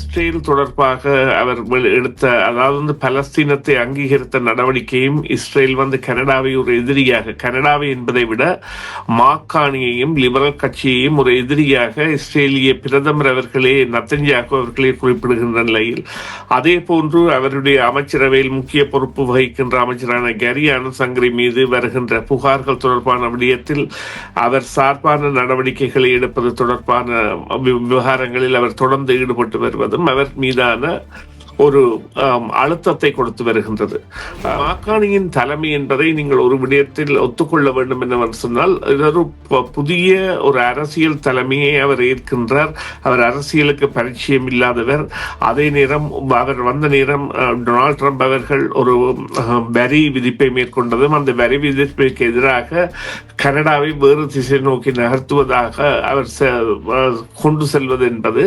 Israel தொடர்பாக அவர் எடுத்த அதாவது வந்து பலஸ்தீனத்தை அங்கீகரித்த நடவடிக்கையும் இஸ்ரேல் வந்து கனடாவை ஒரு எதிரியாக கனடாவை என்பதை விட மாக்காணியையும் லிபரல் கட்சியையும் ஒரு எதிரியாக இஸ்ரேலிய பிரதமர் அவர்களே நத்தன்யாகு அவர்களே குறிப்பிடுகின்ற நிலையில். அதே போன்று அவருடைய அமைச்சரவையில் முக்கிய பொறுப்பு வகிக்கின்ற அமைச்சரான கரி அனுசங்கரி மீது வருகின்ற புகார்கள் தொடர்பான விடயத்தில் அவர் சார்பான நடவடிக்கைகளை எடுப்பது தொடர்பான வி- விவகாரங்களில் அவர் தொடர்ந்து ஈடுபட்டு வருவதும் அவர் மீதான ஒரு அழுத்தத்தை கொடுத்து வருகின்றது. மாக்காணியின் தலைமை என்பதை நீங்கள் ஒரு விடயத்தில் ஒத்துக்கொள்ள வேண்டும் என்னவென்று சொன்னால் ஒரு புதிய ஒரு அரசியல் தலைமையை அவர் ஏற்கின்றார். அவர் அரசியலுக்கு பரிச்சயம் இல்லாதவர். அதே நேரம் அவர் வந்த நேரம் டொனால்ட் ட்ரம்ப் அவர்கள் ஒரு வரி விதிப்பை மேற்கொண்டதும் அந்த வரி விதிப்பிற்கு எதிராக கனடாவை வேறு திசை நோக்கி நகர்த்துவதாக அவர் கொண்டு செல்வது என்பது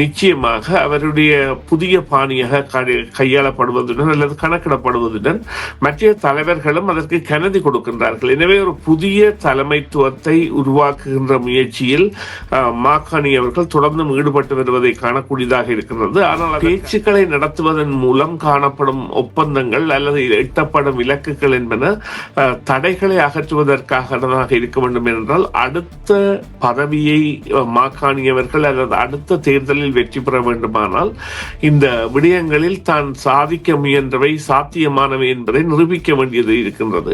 நிச்சயமாக அவருடைய புதிய பாணியாக கை- கையாளப்படுவதுடன் அல்லது கணக்கிடப்படுவதுடன் மற்ற தலைவர்களும் அதற்கு கனதி கொடுக்கின்றார்கள். எனவே ஒரு புதிய தலைமைத்துவத்தை உருவாக்குகின்ற முயற்சியில் அஹ், மாக்காணி அவர்கள் தொடர்ந்தும் ஈடுபட்டு வருவதை காணக்கூடியதாக இருக்கின்றது. ஆனால் பேச்சுக்களை நடத்துவதன் மூலம் காணப்படும் ஒப்பந்தங்கள் அல்லது எட்டப்படும் இலக்குகள் என்பன அஹ், தடைகளை அகற்றுவதற்காக இருக்க வேண்டும் என்றால் அடுத்த பதவியை மாக்காணியவர்கள் அல்லது அடுத்த தேர்தலில் வெற்றி பெற வேண்டுமானால் இந்த விடயங்களில் தான் சாதிக்க முயன்றவை சாத்தியமானவை என்பதை நிரூபிக்க வேண்டியது இருக்கின்றது.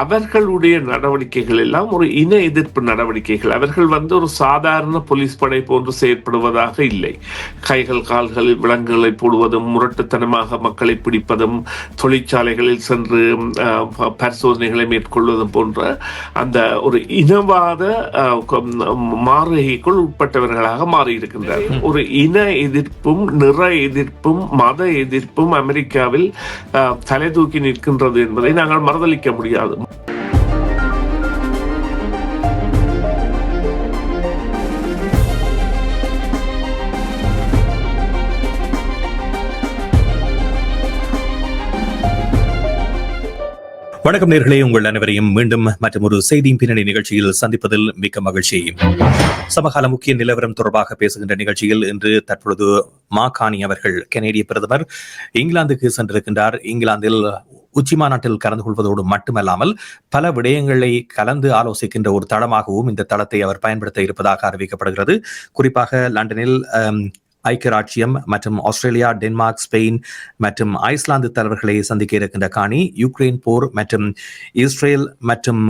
அவர்களுடைய நடவடிக்கைகள் எல்லாம் ஒரு இன எதிர்ப்பு நடவடிக்கைகள். அவர்கள் வந்து ஒரு சாதாரண போலீஸ் படை போன்று செயற்படுவதாக இல்லை. கைகள் கால்களில் விலங்குகளை போடுவதும் முரட்டுத்தனமாக மக்களை பிடிப்பதும் தொழிற்சாலைகளில் சென்று பரிசோதனைகளை மேற்கொள்வதும் போன்ற அந்த ஒரு இனவாத மாறுகைக்குள் உட்பட்டவர்களாக மாறியிருக்கின்றார்கள். ஒரு இன எதிர்ப்பும் நிற எதிர்ப்பு எதிர்ப்பும் மத எதிர்ப்பும் அமெரிக்காவில் தலை தூக்கி நிற்கின்றது என்பதை நாங்கள் மறுதளிக்க முடியாது. வணக்கம் நேர்களே உங்கள் அனைவரையும் மீண்டும் மற்றும் ஒரு செய்தியின் பின்னணி நிகழ்ச்சியில் சந்திப்பதில் மிக்க மகிழ்ச்சி. சமகால முக்கிய நிலவரம் தொடர்பாக பேசுகின்ற நிகழ்ச்சியில் இன்று தற்பொழுது மாகாணி அவர்கள் கனேடிய பிரதமர் இங்கிலாந்துக்கு சென்றிருக்கின்றார். இங்கிலாந்தில் உச்சி மாநாட்டில் கலந்து கொள்வதோடு மட்டுமல்லாமல் பல விடயங்களை கலந்து ஆலோசிக்கின்ற ஒரு தளமாகவும் இந்த தளத்தை அவர் பயன்படுத்த இருப்பதாக அறிவிக்கப்படுகிறது. குறிப்பாக லண்டனில் ஐக்கிய ராஜ்யம் மற்றும் ஆஸ்திரேலியா டென்மார்க் ஸ்பெயின் மற்றும் ஐஸ்லாந்து தலைவர்களை சந்திக்க இருக்கின்ற காணி யுக்ரைன் போர் மற்றும் இஸ்ரேல் மற்றும்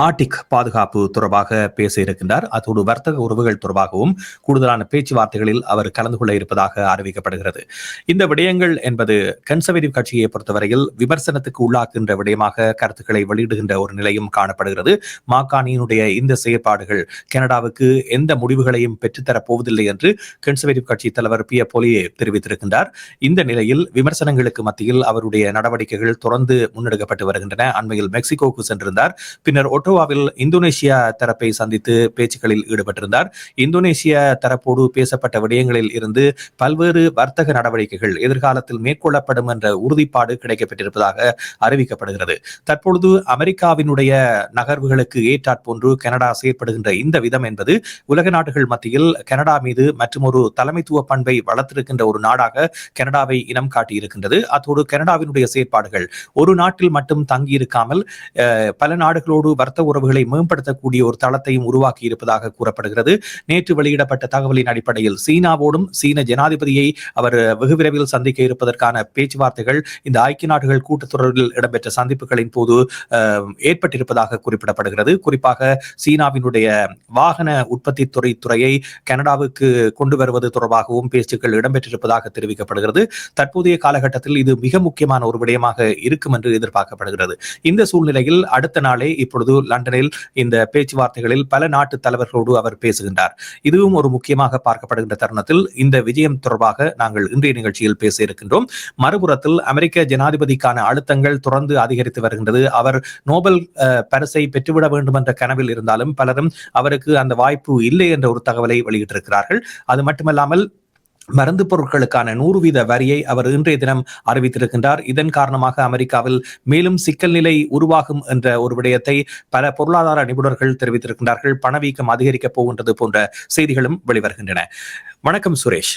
ஆர்டிக் பாதுகாப்பு தொடர்பாக பேச இருக்கின்றார். அதோடு வர்த்தக உறவுகள் தொடர்பாகவும் கூடுதலான பேச்சுவார்த்தைகளில் அவர் கலந்து கொள்ள இருப்பதாக அறிவிக்கப்படுகிறது. இந்த விடயங்கள் என்பது கன்சர்வேட்டிவ் கட்சியை பொறுத்தவரையில் விமர்சனத்துக்கு உள்ளாக்குகின்ற விடயமாக கருத்துக்களை வெளியிடுகின்ற ஒரு நிலையும் காணப்படுகிறது. மாக்கானியினுடைய இந்த செயற்பாடுகள் கனடாவுக்கு எந்த முடிவுகளையும் பெற்றுத்தரப் போவதில்லை என்று கன்சர்வேட்டிவ் கட்சி தலைவர் பி. போலியே தெரிவித்திருக்கின்றார். இந்த நிலையில் விமர்சனங்களுக்கு மத்தியில் அவருடைய நடவடிக்கைகள் தொடர்ந்து முன்னெடுக்கப்பட்டு வருகின்றன. அண்மையில் மெக்சிகோவுக்கு சென்றிருந்தார். பின்னர் ஒட்டோவாவில் இந்தோனேஷியா தரப்பை சந்தித்து பேச்சுக்களில் ஈடுபட்டிருந்தார். இந்தோனேஷிய தரப்போடு பேசப்பட்ட விடயங்களில் இருந்து பல்வேறு வர்த்தக நடவடிக்கைகள் எதிர்காலத்தில் மேற்கொள்ளப்படும் என்ற உறுதிப்பாடு கிடைக்கப்பட்டிருப்பதாக அறிவிக்கப்படுகிறது. தற்பொழுது அமெரிக்காவினுடைய நகர்வுகளுக்கு ஏற்றாற்போன்று கனடா செயற்படுகின்ற இந்த விதம் என்பது உலக நாடுகள் மத்தியில் கனடா மீது மற்றும் ஒரு தலைமைத்துவ பண்பை வளர்த்திருக்கின்ற ஒரு நாடாக கனடாவை இனம் காட்டியிருக்கின்றது. அத்தோடு கனடாவினுடைய செயற்பாடுகள் ஒரு நாட்டில் மட்டும் தங்கியிருக்காமல் பல நாடுகளோடு வர்த்தக உறவுகளை மேம்படுத்தக்கூடிய ஒரு தளத்தையும் உருவாக்கி இருப்பதாக கூறப்படுகிறது. நேற்று வெளியிடப்பட்ட தகவலின் அடிப்படையில் சீனாவோடும் சீன ஜனாதிபதியை அவர் வெகு விரைவில் சந்திக்க இருப்பதற்கான பேச்சுவார்த்தைகள் இந்த ஐக்கிய நாடுகள் கூட்டத்தொடரில் இடம்பெற்ற சந்திப்புகளின் போது ஏற்பட்டிருப்பதாக குறிப்பிடப்படுகிறது. குறிப்பாக சீனாவினுடைய வாகன உற்பத்தி துறை துறையை கனடாவுக்கு கொண்டு வருவது தொடர்பாகவும் பேச்சுக்கள் இடம்பெற்றிருப்பதாக தெரிவிக்கப்படுகிறது. தற்போதைய காலகட்டத்தில் இது மிக முக்கியமான ஒரு விடயமாக இருக்கும் என்று எதிர்பார்க்கப்படுகிறது. இந்த சூழ்நிலையில் அடுத்த நாளே இப்பொழுது லண்டனில் இந்த பேச்சுவார்த்தைகளில் பல நாட்டு தலைவர்களோடு அவர் பேசுகின்றார். இதுவும் ஒரு முக்கியமாக பார்க்கப்படுகின்ற தருணத்தில் இந்த விஜயம் தொடர்பாக நாங்கள் இன்றைய நிகழ்ச்சியில் பேச இருக்கின்றோம். மறுபுறத்தில் அமெரிக்க ஜனாதிபதிக்கான அழுத்தங்கள் தொடர்ந்து அதிகரித்து வருகின்றது. அவர் நோபல் பரிசை பெற்றுவிட வேண்டும் என்ற கனவில் இருந்தாலும் பலரும் அவருக்கு அந்த வாய்ப்பு இல்லை என்ற ஒரு தகவலை வெளியிட்டிருக்கிறார்கள். அது மட்டுமல்லாமல் மருந்து பொருட்களுக்கான நூறு வீத வரியை அவர் இன்றைய தினம் அறிவித்திருக்கின்றார். இதன் காரணமாக அமெரிக்காவில் மேலும் சிக்கல் நிலை உருவாகும் என்ற ஒரு விடயத்தை பல பொருளாதார நிபுணர்கள் தெரிவித்திருக்கின்றார்கள். பணவீக்கம் அதிகரிக்கப் போகின்றது போன்ற செய்திகளும் வெளிவருகின்றன. வணக்கம் சுரேஷ்.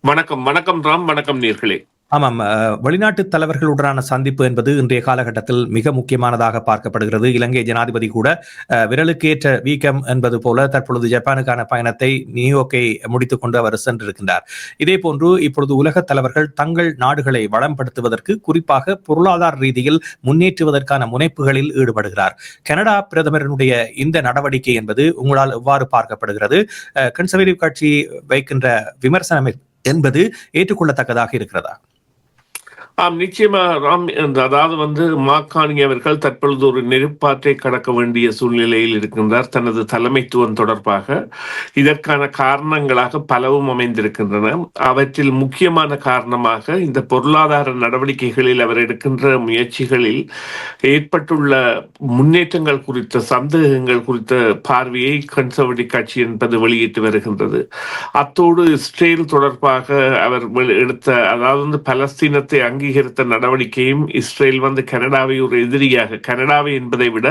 வணக்கம் வணக்கம் ராம் வணக்கம் நேர்களே. ஆமாம் வெளிநாட்டு தலைவர்களுடனான சந்திப்பு என்பது இன்றைய காலகட்டத்தில் மிக முக்கியமானதாக பார்க்கப்படுகிறது. இலங்கை ஜனாதிபதி கூட அஹ், விரலுக்கேற்ற வீக்கம் என்பது போல தற்பொழுது ஜப்பானுக்கான பயணத்தை நியூயோர்க்கை முடித்துக் கொண்டு அவர் சென்றிருக்கின்றார். இதே போன்று இப்பொழுது உலக தலைவர்கள் தங்கள் நாடுகளை வளம்படுத்துவதற்கு குறிப்பாக பொருளாதார ரீதியில் முன்னேற்றுவதற்கான முனைப்புகளில் ஈடுபடுகிறார். கனடா பிரதமரினுடைய இந்த நடவடிக்கை என்பது உங்களால் எவ்வாறு பார்க்கப்படுகிறது? கன்சர்வேட்டிவ் கட்சி வைக்கின்ற விமர்சனம் என்பது ஏற்றுக்கொள்ளத்தக்கதாக இருக்கிறதா? ஆம் நிச்சயமாக ராம் அதாவது வந்து மாக்காணி அவர்கள் தற்பொழுது ஒரு நெருப்பாற்றை கடக்க வேண்டிய சூழ்நிலையில் இருக்கின்றார் தனது தலைமைத்துவம் தொடர்பாக. இதற்கான காரணங்களாக பலவும் அமைந்திருக்கின்றன. அவற்றில் முக்கியமான காரணமாக இந்த பொருளாதார நடவடிக்கைகளில் அவர் எடுக்கின்ற முயற்சிகளில் ஏற்பட்டுள்ள முன்னேற்றங்கள் குறித்த சந்தேகங்கள் குறித்த பார்வையை கன்சர்வேட்டிவ் கட்சி என்பது வெளியிட்டு வருகின்றது. அத்தோடு இஸ்ரேல் தொடர்பாக அவர் எடுத்த அதாவது வந்து பலஸ்தீனத்தை அங்கீகரித்த நடவடிக்கையும் இஸ்ரேல் வந்து கனடாவை ஒரு எதிரியாக கனடாவை என்பதை விட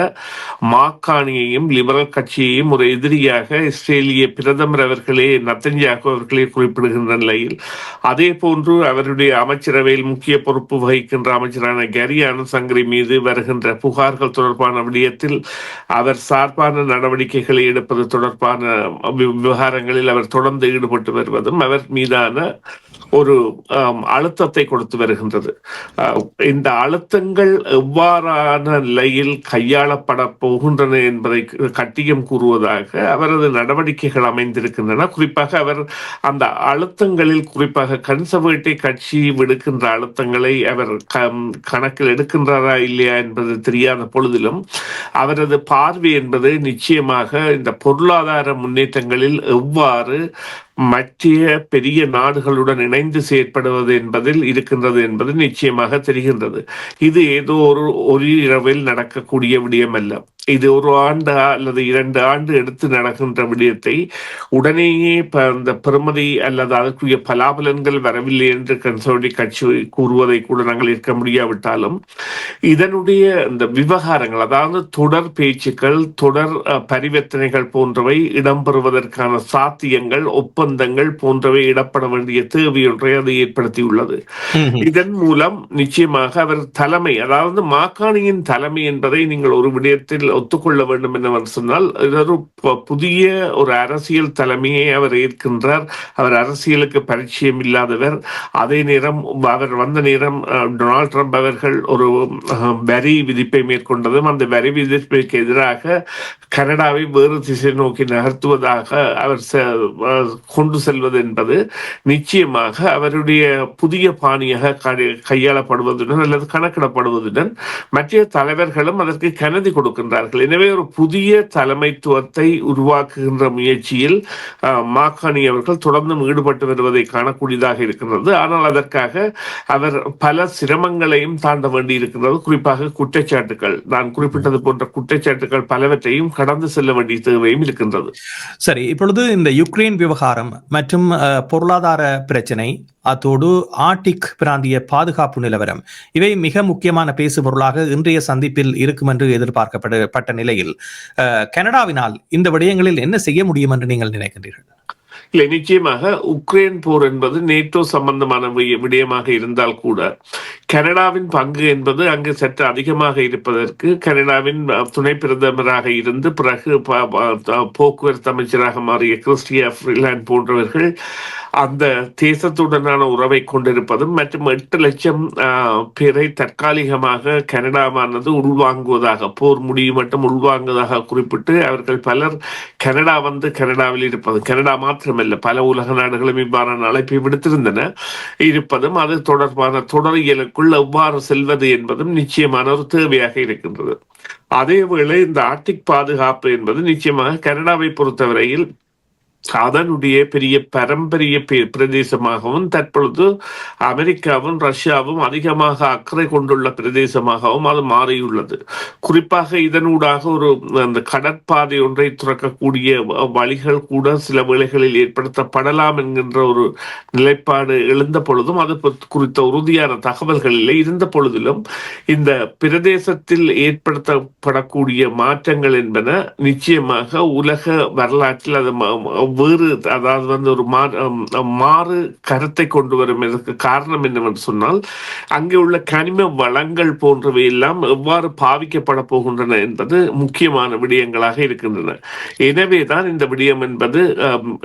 மாக்கானியையும் லிபரல் கட்சியையும் ஒரு எதிரியாக இஸ்ரேலிய பிரதமர் அவர்களே நத்தன்யாகு அவர்களே குறிப்பிடுகின்ற நிலையில். அதே போன்று அவருடைய அமைச்சரவையில் முக்கிய பொறுப்பு வகிக்கின்ற அமைச்சரான கரி அனுசங்கரி மீது வருகின்ற புகார்கள் தொடர்பான விடயத்தில் அவர் சார்பான நடவடிக்கைகளை எடுப்பது தொடர்பான விவகாரங்களில் அவர் தொடர்ந்து ஈடுபட்டு வருவதும் அவர் மீதான ஒரு அழுத்தத்தை கொடுத்து வருகின்றது. இந்த அழுத்தங்கள் எவ்வாறான நிலையில் கையாளப்பட போகின்றன என்பதை கட்டியம் கூறுவதாக அவரது நடவடிக்கைகள் அமைந்திருக்கின்றன. குறிப்பாக அவர் அந்த அழுத்தங்களில் குறிப்பாக கன்சர்வேட்டிவ் கட்சி விடுக்கின்ற அழுத்தங்களை அவர் கம்- கணக்கில் எடுக்கின்றாரா இல்லையா என்பது தெரியாத பொழுதிலும் அவரது பார்வை என்பது நிச்சயமாக இந்த பொருளாதார முன்னேற்றங்களில் எவ்வாறு மற்ற பெரிய நாடுகளுடன் இணைந்து செயற்படுவது என்பதில் இருக்கின்றது என்பது நிச்சயமாக தெரிகின்றது. இது ஏதோ ஒரு ஒரு இரவில் நடக்கக்கூடிய விடயம் அல்ல இது ஒரு ஆண்டு அல்லது இரண்டு ஆண்டு எடுத்து நடக்கின்ற விடயத்தை உடனேயே அந்த பெறுமதி அல்லது அதற்குரிய பலாபலன்கள் வரவில்லை என்று கன்சர்வேட்டிவ் கட்சி கூறுவதை கூட நாங்கள் இருக்க முடியாவிட்டாலும் இதனுடைய இந்த விவகாரங்கள் அதாவது தொடர் பேச்சுக்கள் தொடர் பரிவர்த்தனைகள் போன்றவை இடம்பெறுவதற்கான சாத்தியங்கள் ஒப்பந்தங்கள் போன்றவை இடப்பட வேண்டிய தேவையொன்றை அது ஏற்படுத்தியுள்ளது. இதன் மூலம் நிச்சயமாக அவர் தலைமை அதாவது மாக்காணியின் தலைமை என்பதை நீங்கள் ஒரு விடயத்தில் ஒத்துக்கொள்ள வேண்டும் என்று சொன்னால் ஒரு புதிய ஒரு அரசியல் தலைமையை அவர் ஏற்கின்றார். அவர் அரசியலுக்கு பரிச்சயம் இல்லாதவர். அதே நேரம் அவர் வந்த நேரம் டொனால்ட் ட்ரம்ப் அவர்கள் ஒரு வரி விதிப்பை மேற்கொண்டதும் அந்த வரி விதிப்பிற்கு எதிராக கனடாவை வேறு திசை நோக்கி நகர்த்துவதாக அவர் கொண்டு செல்வது என்பது நிச்சயமாக அவருடைய புதிய பாணியாக கையாளப்படுவதுடன் அல்லது கணக்கிடப்படுவதுடன் மற்ற தலைவர்களும் அதற்கு கனதி இருக்கிறார்கள் எனவே ஒரு புதிய தலைமைத்துவத்தை உருவாக்குகின்ற முயற்சியில் அஹ், மாக்காணி அவர்கள் தொடர்ந்தும் ஈடுபட்டு வருவதை காணக்கூடியதாக இருக்கின்றது. ஆனால் அதற்காக அவர் பல சிரமங்களையும் தாண்ட வேண்டி இருக்கின்றது குறிப்பாக குற்றச்சாட்டுகள். நான் குறிப்பிட்டது போன்ற குற்றச்சாட்டுகள் பலவற்றையும் கடந்து செல்ல வேண்டிய தேவையும் இருக்கின்றது. சரி இப்பொழுது இந்த யுக்ரைன் விவகாரம் மற்றும் அஹ், பொருளாதார பிரச்சனை அத்தோடு ஆர்டிக் பிராந்திய பாதுகாப்பு நிலவரம். இவை மிக முக்கியமான பேசுபொருளாக இன்றைய சந்திப்பில் இருக்கும் என்று எதிர்பார்க்கப்பட்ட நிலையில் கனடாவினால் இந்த விடயங்களில் என்ன செய்ய முடியும் என்று நீங்கள் நினைக்கின்றீர்கள்? இல்லை நிச்சயமாக உக்ரைன் போர் என்பது நேட்டோ சம்பந்தமான வி- விடயமாக இருந்தால் கூட கனடாவின் பங்கு என்பது அங்கு சற்று அதிகமாக இருப்பதற்கு கனடாவின் துணை பிரதமராக இருந்து பிறகு ப- போக்குவரத்து அமைச்சராக மாறிய கிறிஸ்டியா ஃப்ரீலாண்ட் போன்றவர்கள் அந்த தேசத்துடனான உறவை கொண்டிருப்பதும் மற்றும் எட்டு லட்சம் பேரை தற்காலிகமாக கனடாவானது உள்வாங்குவதாக போர் முடிவு மட்டும் உள்வாங்குவதாக குறிப்பிட்டு அவர்கள் பலர் கனடா வந்து கனடாவில் இருப்பது கனடா மாத்திரமல்ல பல உலக நாடுகளும் இவ்வாறான அழைப்பை விடுத்திருந்தன. இருப்பதும் அது தொடர்பான தொடரியலுக்குள் எவ்வாறு செல்வது என்பதும் நிச்சயமான ஒரு தேவையாக இருக்கின்றது. அதேவேளை இந்த ஆர்டிக் பாதுகாப்பு என்பது நிச்சயமாக கனடாவை பொறுத்தவரையில் அதனுடைய பெரிய பரம்பரிய பிரதேசமாகவும் தற்பொழுது அமெரிக்காவும் ரஷ்யாவும் அதிகமாக அக்கறை கொண்டுள்ள பிரதேசமாகவும் அது மாறியுள்ளது. குறிப்பாக இதனூடாக ஒரு அந்த கடற்பாதை ஒன்றை துறக்கக்கூடிய வழிகள் கூட சில வேளைகளில் ஏற்படுத்தப்படலாம் என்கின்ற ஒரு நிலைப்பாடு எழுந்த பொழுதும் அது குறித்த உறுதியான தகவல்கள் இல்லை இருந்த பொழுதிலும் இந்த பிரதேசத்தில் ஏற்படுத்தப்படக்கூடிய மாற்றங்கள் என்பன நிச்சயமாக உலக வரலாற்றில் அது வேறு அதாவது வந்து ஒரு மா- மாறு கருத்தை கொண்டு வரும். இதற்கு காரணம் என்னவென்று சொன்னால் அங்கே உள்ள கனிம வளங்கள் போன்றவை எல்லாம் எவ்வாறு பாவிக்கப்பட போகின்றன என்பது முக்கியமான விடயங்களாக இருக்கின்றன. எனவே தான் இந்த விடயம் என்பது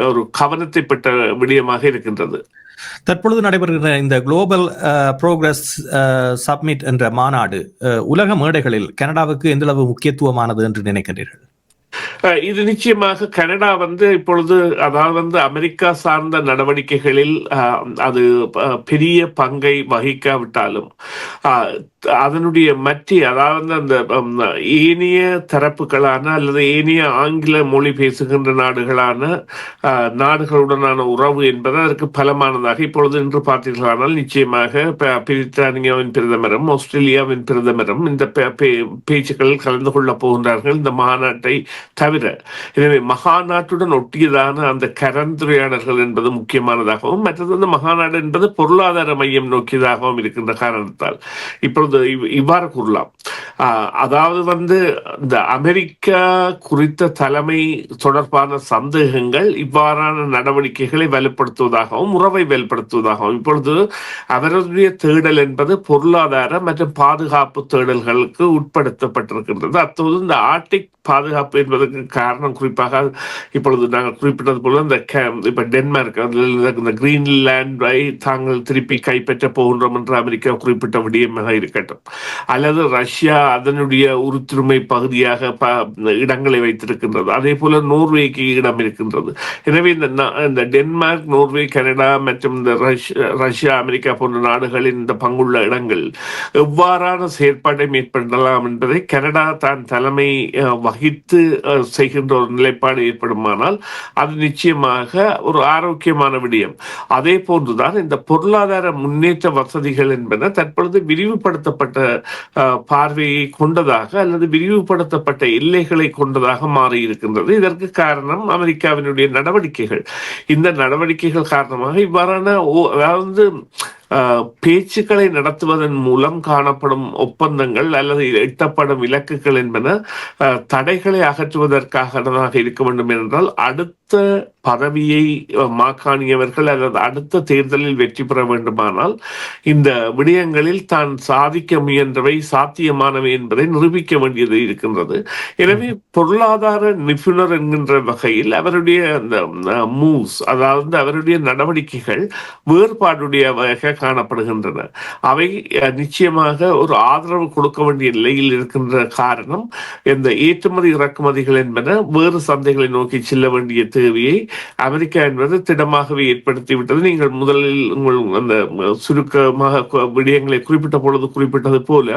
ஒரு கவனத்தை பெற்ற விடயமாக இருக்கின்றது. தற்பொழுது நடைபெறுகிற இந்த குளோபல் புரோகிரஸ் சப்மிட் என்ற மாநாடு அஹ், உலக மேடைகளில் கனடாவுக்கு எந்தளவு முக்கியத்துவமானது என்று நினைக்கின்றீர்கள்? இது நிச்சயமாக கனடா வந்து இப்பொழுது அதாவது வந்து அமெரிக்கா சார்ந்த நடவடிக்கைகளில் அது பெரிய பங்கை வகிக்காவிட்டாலும் அதனுடைய மற்ற அதாவது அந்த ஏனைய தரப்புகளான அல்லது ஏனைய ஆங்கில மொழி பேசுகின்ற நாடுகளான நாடுகளுடனான உறவு என்பது அதற்கு பலமானதாக இப்பொழுது இன்று பார்த்தீர்களானால் நிச்சயமாக பிரித்தானியாவின் பிரதமரும் ஆஸ்திரேலியாவின் பிரதமரும் இந்த பே- பே- பேச்சுக்களில் கலந்து கொள்ளப் போகின்றார்கள் இந்த மாநாட்டை தவிர. எனவே மகாநாட்டுடன் ஒட்டியதான அந்த கலந்துரையாடல்கள் என்பது முக்கியமானதாகவும் மற்றது அந்த மகாநாடு என்பது பொருளாதார மையம் நோக்கியதாகவும் இருக்கின்ற காரணத்தால் இப்பொழுது இவ்- இவ்வாறு கூறலாம். அதாவது வந்து இந்த அமெரிக்கா குறித்த தலைமை தொடர்பான சந்தேகங்கள் இவ்வாறான நடவடிக்கைகளை வலுப்படுத்துவதாகவும் உறவை வலுப்படுத்துவதாகவும் இப்பொழுது அவருடைய தேடல் என்பது பொருளாதார மற்றும் பாதுகாப்பு தேடல்களுக்கு உட்படுத்தப்பட்டிருக்கின்றது. அத்தோடு இந்த ஆர்டிக் பாதுகாப்பு என்பதற்கு காரணம் குறிப்பாக இப்பொழுது நாங்கள் குறிப்பிட்டது போல இந்த இப்ப டென்மார்க் இந்த கிரீன்லாண்டை தாங்கள் திருப்பி கைப்பற்ற போகின்றோம் என்று அமெரிக்கா குறிப்பிட்ட விடயமாக இருக்கட்டும். அல்லது ரஷ்யா அதனுடைய உருத்துருமை பகுதியாக ப- இடங்களை வைத்திருக்கின்றது. அதே போல நோர்வேக்கு இடம் இருக்கின்றது. எனவே இந்த இந்த டென்மார்க் நோர்வே கனடா மற்றும் இந்த ரஷ்யா ரஷ்யா அமெரிக்கா போன்ற நாடுகளின் இந்த பங்குள்ள இடங்கள் எவ்வாறான செயற்பாட்டை மேற்கொள்ளலாம் என்பதை கனடா தான் தலைமை அஹ், வகித்து செய்கின்ற ஒரு நிலைப்பாடு ஏற்படுமானால் அது நிச்சயமாக ஒரு ஆரோக்கியமான விடயம். அதே போன்றுதான் இந்த பொருளாதார முன்னேற்ற வசதிகள் என்பன தற்பொழுது விரிவுபடுத்தப்பட்ட பார்வையை கொண்டதாக அல்லது விரிவுபடுத்தப்பட்ட எல்லைகளை கொண்டதாக மாறியிருக்கின்றது. இதற்கு காரணம் அமெரிக்காவினுடைய நடவடிக்கைகள். இந்த நடவடிக்கைகள் காரணமாக இவ்வாறான ஓ- அதாவது பேச்சுக்களை நடத்துவதன் மூலம் காணப்படும் ஒப்பந்தங்கள் அல்லது எட்டப்படும் இலக்குகள் என்பன அஹ், தடைகளை அகற்றுவதற்காக இருக்க வேண்டும் என்றால் அடுத்த பதவியை மாக்காணியவர்கள் அல்லது அடுத்த தேர்தலில் வெற்றி பெற வேண்டுமானால் இந்த விடயங்களில் தான் சாதிக்க முயன்றவை சாத்தியமானவை என்பதை நிரூபிக்க வேண்டியது இருக்கின்றது. எனவே பொருளாதார நிபுணர் என்கின்ற வகையில் அவருடைய அந்த மூவ்ஸ் அதாவது அவருடைய நடவடிக்கைகள் வேறுபாடுடையவாக காணப்படுகின்றன. அவை நிச்சயமாக ஒரு ஆதரவு கொடுக்க வேண்டிய நிலையில் இருக்கின்ற காரணம் இந்த ஏற்றுமதி இறக்குமதிகள் என்பன வேறு சந்தைகளை நோக்கி செல்ல வேண்டிய தேவையை அமெரிக்கா என்பது திடமாகவே ஏற்படுத்திவிட்டது. நீங்கள் முதலில் உங்கள் அந்த சுருக்கமாக விடயங்களை குறிப்பிட்ட பொழுது குறிப்பிட்டது போல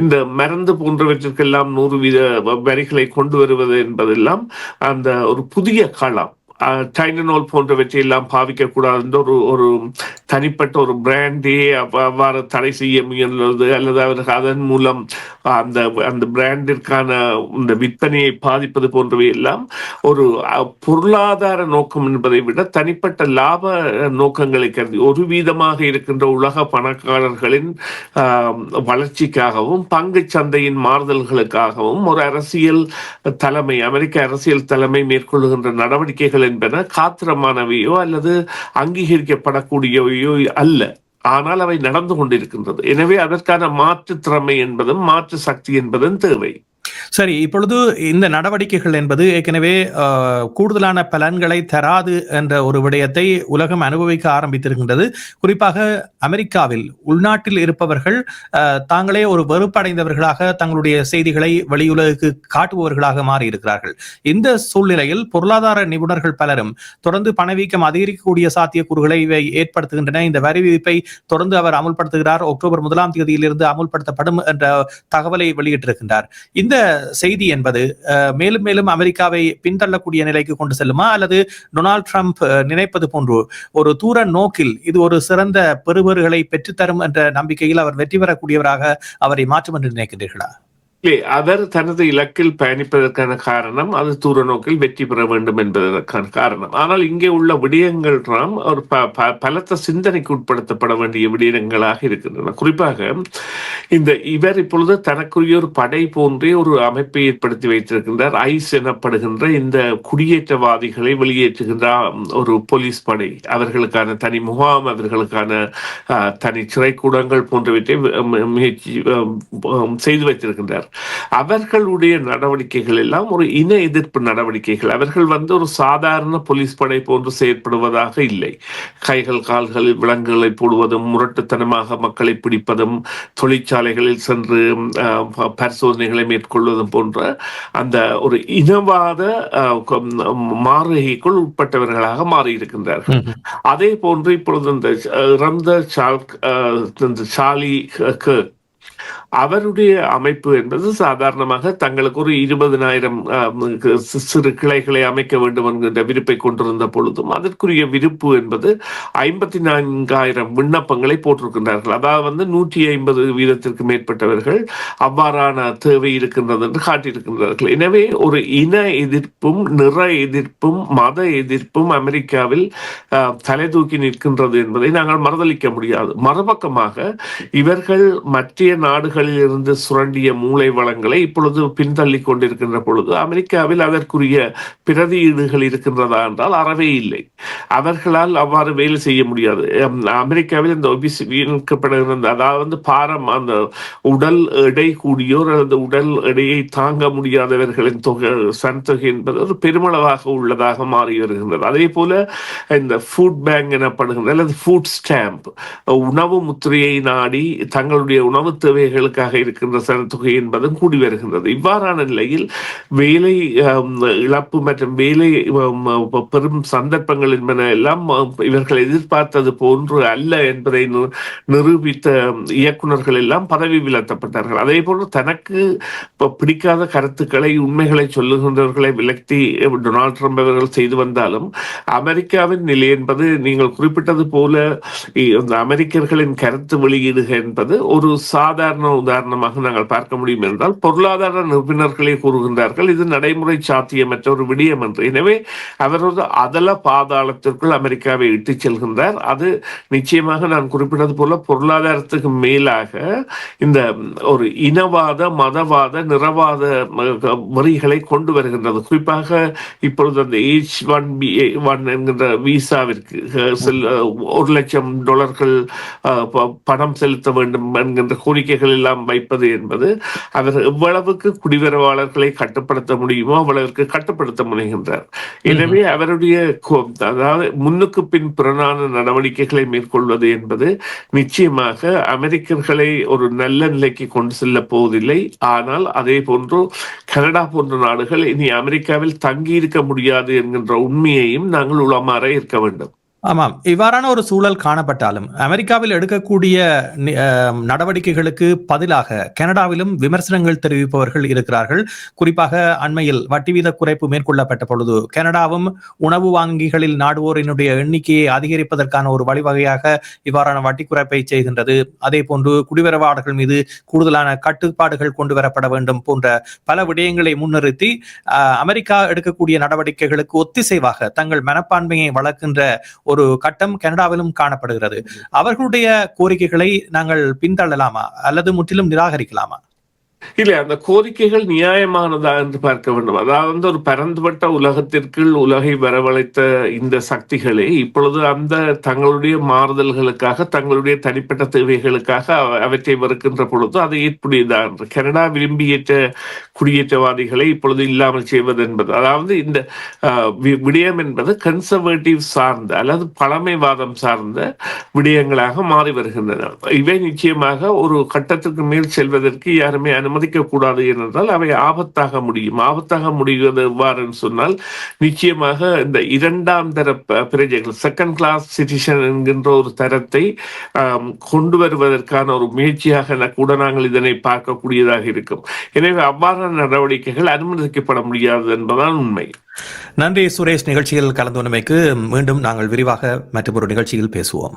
இந்த மருந்து போன்றவற்றிற்கெல்லாம் நூறு வீத வரிகளை கொண்டு வருவது என்பதெல்லாம் அந்த ஒரு புதிய களம் அஹ், டைனனால் போன்றவற்றை எல்லாம் பாவிக்க கூடாது என்ற ஒரு ஒரு தனிப்பட்ட ஒரு பிராண்டே அவ்வாறு தடை செய்ய முயன்றது அல்லது அவர்கள் அதன் மூலம் அந்த அந்த பிராண்டிற்கான இந்த விற்பனையை பாதிப்பது போன்றவை எல்லாம் ஒரு பொருளாதார நோக்கம் என்பதை விட தனிப்பட்ட லாப நோக்கங்களை கருதி ஒரு வீதமாக இருக்கின்ற உலக பணக்காரர்களின் ஆஹ், வளர்ச்சிக்காகவும் பங்கு சந்தையின் மாறுதல்களுக்காகவும் ஒரு அரசியல் தலைமை அமெரிக்க அரசியல் தலைமை மேற்கொள்ளுகின்ற நடவடிக்கைகள் என்பன காத்திரமானவையோ அல்லது அங்கீகரிக்கப்படக்கூடியவையோ அல்ல. ஆனால் அவை நடந்து கொண்டிருக்கின்றது. எனவே அதற்கான மாற்று திறமை என்பதும் மாற்று சக்தி என்பதும் தேவை. சரி இப்பொழுது இந்த நடவடிக்கைகள் என்பது ஏற்கனவே கூடுதலான பலன்களை தராது என்ற ஒரு விடயத்தை உலகம் அனுபவிக்க ஆரம்பித்திருக்கின்றது. குறிப்பாக அமெரிக்காவில் உள்நாட்டில் இருப்பவர்கள் தாங்களே ஒரு வெறுப்படைந்தவர்களாக தங்களுடைய செய்திகளை வெளியுலகுக்கு காட்டுபவர்களாக மாறி இருக்கிறார்கள் இந்த சூழ்நிலையில் பொருளாதார நிபுணர்கள் பலரும் தொடர்ந்து பணவீக்கம் அதிகரிக்கக்கூடிய சாத்தியக்கூறுகளை இவை ஏற்படுத்துகின்றன. இந்த வரி விதிப்பை தொடர்ந்து அவர் அமுல்படுத்துகிறார். அக்டோபர் முதலாம் தேதியிலிருந்து அமுல்படுத்தப்படும் என்ற தகவலை வெளியிட்டிருக்கின்றார். இந்த செய்தி என்பது அஹ், மேலும் மேலும் அமெரிக்காவை பின்தள்ளக்கூடிய நிலைக்கு கொண்டு செல்லுமா? அல்லது டொனால்ட் ட்ரம்ப் அஹ், நினைப்பது போன்று ஒரு தூர நோக்கில் இது ஒரு சிறந்த பெறுபேறுகளை பெற்றுத்தரும் என்ற நம்பிக்கையில் அவர் வெற்றி பெறக்கூடியவராக அவரை மாற்றும் என்று நினைக்கின்றீர்களா அவர் தனது இலக்கில் பயணிப்பதற்கான காரணம் அது தூர நோக்கில் வெற்றி பெற வேண்டும் என்பதற்கான காரணம். ஆனால் இங்கே உள்ள விடயங்கள் நாம் ஒரு ப- ப- பலத்த சிந்தனைக்கு உட்படுத்தப்பட வேண்டிய விடயங்களாக இருக்கின்றன. குறிப்பாக இந்த இவர் இப்பொழுது தனக்குரிய ஒரு படை போன்றே ஒரு அமைப்பை ஏற்படுத்தி வைத்திருக்கின்றார். ஐஸ் எனப்படுகின்ற இந்த குடியேற்றவாதிகளை வெளியேற்றுகின்ற ஒரு போலீஸ் படை. அவர்களுக்கான தனி முகாம் அவர்களுக்கான ஆஹ், தனி சிறைக்கூடங்கள் போன்றவற்றை முயற்சி செய்து வைத்திருக்கின்றார். அவர்களுடைய நடவடிக்கைகள் எல்லாம் ஒரு இன எதிர்ப்பு நடவடிக்கைகள். அவர்கள் வந்து ஒரு சாதாரண போலீஸ் படை போன்று செயற்படுவதாக இல்லை. கைகள் கால்களில் விலங்குகளை போடுவதும் முரட்டுத்தனமாக மக்களை பிடிப்பதும் தொழிற்சாலைகளில் சென்று பரிசோதனைகளை மேற்கொள்வதும் போன்ற அந்த ஒரு இனவாத மாறுகைக்குள் உட்பட்டவர்களாக மாறியிருக்கின்றார்கள். அதே போன்று இப்பொழுது இந்த இறந்த அஹ், இந்த சாலி அவருடைய அமைப்பு என்பது சாதாரணமாக தங்களுக்கு ஒரு இருபதனாயிரம் சிறு கிளைகளை அமைக்க வேண்டும் என்கின்ற விருப்பை கொண்டிருந்த பொழுதும் அதற்குரிய விருப்பு என்பது ஐம்பத்தி நான்காயிரம் விண்ணப்பங்களை போட்டிருக்கின்றார்கள். அதாவது வந்து நூற்றி ஐம்பது வீதத்திற்கு மேற்பட்டவர்கள் அவ்வாறான தேவை இருக்கின்றது என்று காட்டியிருக்கின்றார்கள். எனவே ஒரு இன எதிர்ப்பும் நிற எதிர்ப்பும் மத எதிர்ப்பும் அமெரிக்காவில் தலை தூக்கி நிற்கின்றது என்பதை நாங்கள் மறுதளிக்க முடியாது. மறுபக்கமாக இவர்கள் மற்ற நாடுகளில் இருந்து சுரண்டிய மூளை வளங்களை இப்பொழுது பின்தள்ளி கொண்டிருக்கின்ற பொழுது அமெரிக்காவில் அதற்குரிய பிரதியீடுகள் இருக்கின்றதா என்றால் அறவே இல்லை. அவர்களால் அவ்வாறு வேலை செய்ய முடியாது. அமெரிக்காவில் இந்த ஒபிசி அதாவது பாரம் அந்த உடல் எடை கூடியோர் அல்லது உடல் எடையை தாங்க முடியாதவர்களின் தொகை சனத்தொகை என்பது ஒரு பெருமளவாக உள்ளதாக மாறி வருகின்றது. அதே போல இந்த ஃபுட் பேங்க் எனப்படுகின்ற அல்லது ஃபுட் ஸ்டாம்ப் உணவு முத்திரையை நாடி தங்களுடைய உணவு தேவைகளுக்காக இருக்கின்ற சனத்தொகை என்பதும் கூடி வருகின்றது. இவ்வாறான நிலையில் வேலை இழப்பு மற்றும் வேலை ஆம், பெரும் சந்தர்ப்பங்கள் என்பன எல்லாம் இவர்கள் எதிர்பார்த்தது போன்று அல்ல என்பதை நிரூபித்த இயக்குநர்கள் எல்லாம் பதவி விலத்தப்பட்டார்கள். அதே போன்று தனக்கு பிடிக்காத கருத்துக்களை உண்மைகளை சொல்லுகின்றவர்களை விலக்தி டொனால்ட் ட்ரம்ப் அவர்கள் செய்து வந்தாலும் அமெரிக்காவின் நிலை என்பது நீங்கள் குறிப்பிட்டது போல அமெரிக்கர்களின் கருத்து வெளியீடுக என்பது ஒரு சாதாரண உதாரணமாக நாங்கள் பார்க்க முடியும் என்றால் பொருளாதார நிபுணர்களே கூறுகின்றார்கள் இது நடைமுறை சாத்தியமற்ற ஒரு விடயம் என்று. எனவே அவர் ஒரு அதல பாதாளத்திற்குள் அமெரிக்காவை இட்டுச் செல்கின்றார். அது நிச்சயமாக நான் குறிப்பிட்டது போல பொருளாதாரத்துக்கு மேலாக இந்த ஒரு இனவாத மதவாத நிறவாத முறைகளை வரிகளை கொண்டு வருகின்றது. குறிப்பாக இப்பொழுது அந்த ஏச் ஒன் பி ஒன் என்கின்ற விசாவிற்கு செல்- ஒரு லட்சம் டாலர்கள் பணம் செலுத்த வேண்டும் என்கின்ற கோரிக்கை கோரிக்கைகள் எல்லாம் வைப்பது என்பது அவர் எவ்வளவுக்கு குடிவரவாளர்களை கட்டுப்படுத்த முடியுமோ அவ்வளவுக்கு கட்டுப்படுத்த முனைகின்றார் எனவே அவருடைய அதாவது முன்னுக்கு பின் புறநான நடவடிக்கைகளை மேற்கொள்வது என்பது நிச்சயமாக அமெரிக்கர்களை ஒரு நல்ல நிலைக்கு கொண்டு செல்ல போவதில்லை. ஆனால் அதே போன்று கனடா போன்ற நாடுகள் இனி அமெரிக்காவில் தங்கி இருக்க முடியாது என்கின்ற உண்மையையும் நாங்கள் உளமாற இருக்க வேண்டும். ஆமாம். இவ்வாறான ஒரு சூழல் காணப்பட்டாலும் அமெரிக்காவில் எடுக்கக்கூடிய நடவடிக்கைகளுக்கு பதிலாக கனடாவிலும் விமர்சனங்கள் தெரிவிப்பவர்கள் இருக்கிறார்கள். குறிப்பாக அண்மையில் வட்டி வீத குறைப்பு மேற்கொள்ளப்பட்ட பொழுது கனடாவும் உணவு வங்கிகளில் நாடுவோரினுடைய எண்ணிக்கையை அதிகரிப்பதற்கான ஒரு வழிவகையாக இவ்வாறான வட்டி குறைப்பை செய்கின்றது. அதே போன்று குடிவரவாளர்கள் மீது கூடுதலான கட்டுப்பாடுகள் கொண்டு வரப்பட வேண்டும் போன்ற பல விடயங்களை முன்னிறுத்தி அமெரிக்கா எடுக்கக்கூடிய நடவடிக்கைகளுக்கு ஒத்திசைவாக தங்கள் மனப்பான்மையை வளர்க்கின்ற ஒரு கட்டம் கனடாவிலும் காணப்படுகிறது. அவர்களுடைய கோரிக்கைகளை நாங்கள் பின்தள்ளலாமா? அல்லது முற்றிலும் நிராகரிக்கலாமா? இல்லை அந்த கோரிக்கைகள் நியாயமானதா என்று பார்க்க வேண்டும். அதாவது வந்து ஒரு பரந்துபட்ட உலகத்திற்குள் உலகை வரவழைத்த இந்த சக்திகளே இப்பொழுது அந்த தங்களுடைய மாறுதல்களுக்காக தங்களுடைய தனிப்பட்ட தேவைகளுக்காக அவற்றை வருகின்ற பொழுது அது ஏற்புடையதா என்று. கனடா விரும்பியேற்ற குடியேற்றவாதிகளை இப்பொழுது இல்லாமல் செய்வது என்பது. அதாவது இந்த வி- விடயம் என்பது கன்சர்வேட்டிவ் சார்ந்த அல்லது பழமைவாதம் சார்ந்த விடயங்களாக மாறி வருகின்றன. இவை நிச்சயமாக ஒரு கட்டத்திற்கு மேல் செல்வதற்கு யாருமே அனுமதி கூடாது என்றால் அவை ஆபத்தாக முடியும். ஆபத்தாக முடிகிறது எவ்வாறுன்னு சொன்னால் நிச்சயமாக இந்த இரண்டாம் தர பிரஜைகள் செகண்ட் கிளாஸ் சிட்டிசன் என்கின்ற ஒரு தரத்தை கொண்டு வருவதற்கான ஒரு முயற்சியாக கூட நாங்கள் இதனை பார்க்கக்கூடியதாக இருக்கும். எனவே அவ்வாறான நடவடிக்கைகள் அனுமதிக்கப்பட முடியாது என்பதுதான் உண்மை. நன்றி சுரேஷ். நிகழ்ச்சியில் கலந்து கொண்டமைக்கு மீண்டும் நாங்கள் விரிவாக மற்றொரு நிகழ்ச்சியில் பேசுவோம்.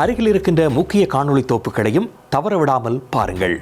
அருகில் இருக்கின்ற முக்கிய காணொளி தோப்புகளையும் தவறவிடாமல் பாருங்கள்.